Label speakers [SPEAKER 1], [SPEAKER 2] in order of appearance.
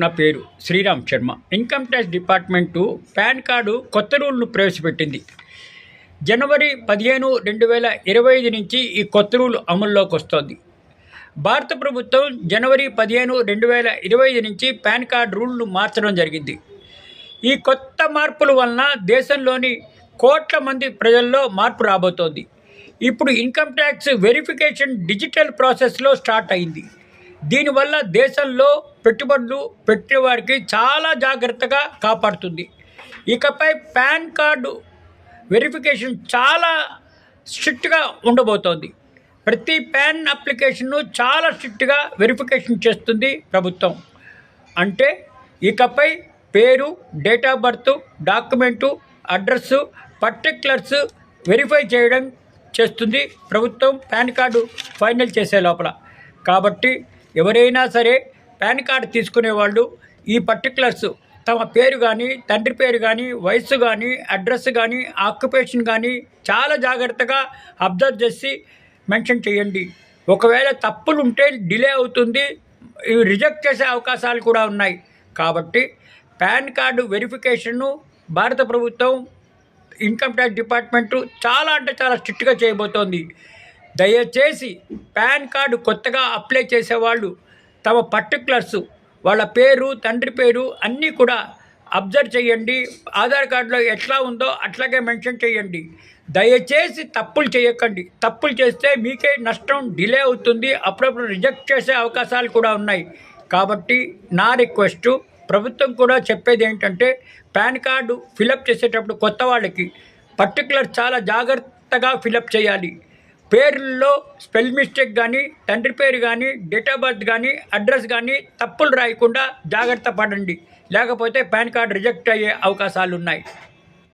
[SPEAKER 1] నా పేరు Sriram Sharma. Income tax department pan card కొత్త రూల్ను ప్రవేశపెట్టింది. జనవరి పదిహేను రెండు వేల ఇరవై ఐదు నుంచి ఈ కొత్త రూల్ అమల్లోకి వస్తోంది. భారత ప్రభుత్వం జనవరి పదిహేను రెండు వేల ఇరవై ఐదు నుంచి పాన్ కార్డ్ రూల్ను మార్చడం జరిగింది. ఈ కొత్త మార్పుల వలన దేశంలోని కోట్ల మంది ప్రజల్లో మార్పు రాబోతోంది. ఇప్పుడు ఇన్కమ్ ట్యాక్స్ వెరిఫికేషన్ డిజిటల్ ప్రాసెస్లో స్టార్ట్ అయింది. దీనివల్ల దేశంలో పెట్టుబడులు పెట్టేవారికి చాలా జాగ్రత్తగా కాపాడుతుంది. ఇకపై పాన్ కార్డు వెరిఫికేషన్ చాలా స్ట్రిక్ట్గా ఉండబోతోంది. ప్రతి పాన్ అప్లికేషన్ను చాలా స్ట్రిక్ట్గా వెరిఫికేషన్ చేస్తుంది ప్రభుత్వం. అంటే ఇకపై పేరు date of birth document address particulars verify చేయడం చేస్తుంది ప్రభుత్వం. పాన్ కార్డు ఫైనల్ చేసే లోపల. కాబట్టి ఎవరైనా సరే పాన్ కార్డు తీసుకునే వాళ్ళు ఈ పర్టిక్యులర్స్ తమ పేరు కానీ తండ్రి పేరు కానీ వయస్సు కానీ అడ్రస్ కానీ ఆక్యుపేషన్ కానీ చాలా జాగ్రత్తగా అబ్జర్వ్ చేసి మెన్షన్ చేయండి. ఒకవేళ తప్పులు ఉంటే డిలే అవుతుంది ఇవి రిజెక్ట్ చేసే అవకాశాలు కూడా ఉన్నాయి. కాబట్టి పాన్ కార్డు వెరిఫికేషన్ను భారత ప్రభుత్వం ఇన్కమ్ ట్యాక్స్ డిపార్ట్మెంటు చాలా అంటే చాలా స్ట్రిక్ట్గా చేయబోతోంది. దయచేసి పాన్ కార్డు కొత్తగా అప్లై చేసేవాళ్ళు తమ పర్టికులర్స్ వాళ్ళ పేరు తండ్రి పేరు అన్నీ కూడా అబ్జర్వ్ చేయండి. ఆధార్ కార్డులో ఎట్లా ఉందో అట్లాగే మెన్షన్ చేయండి. దయచేసి తప్పులు చేయకండి. తప్పులు చేస్తే మీకే నష్టం డిలే అవుతుంది. అప్పుడప్పుడు రిజెక్ట్ చేసే అవకాశాలు కూడా ఉన్నాయి. కాబట్టి నా రిక్వెస్ట్ ప్రభుత్వం కూడా చెప్పేది ఏంటంటే పాన్ కార్డు ఫిలప్ చేసేటప్పుడు కొత్త వాళ్ళకి పర్టికులర్ చాలా జాగ్రత్తగా ఫిలప్ చేయాలి. పేర్లలో స్పెల్ మిస్టేక్ కానీ తండ్రి పేరు కానీ డేట్ ఆఫ్ బర్త్ కానీ అడ్రస్ కానీ తప్పులు రాయకుండా జాగ్రత్త పడండి. లేకపోతే పాన్ కార్డు రిజెక్ట్ అయ్యే అవకాశాలు ఉన్నాయి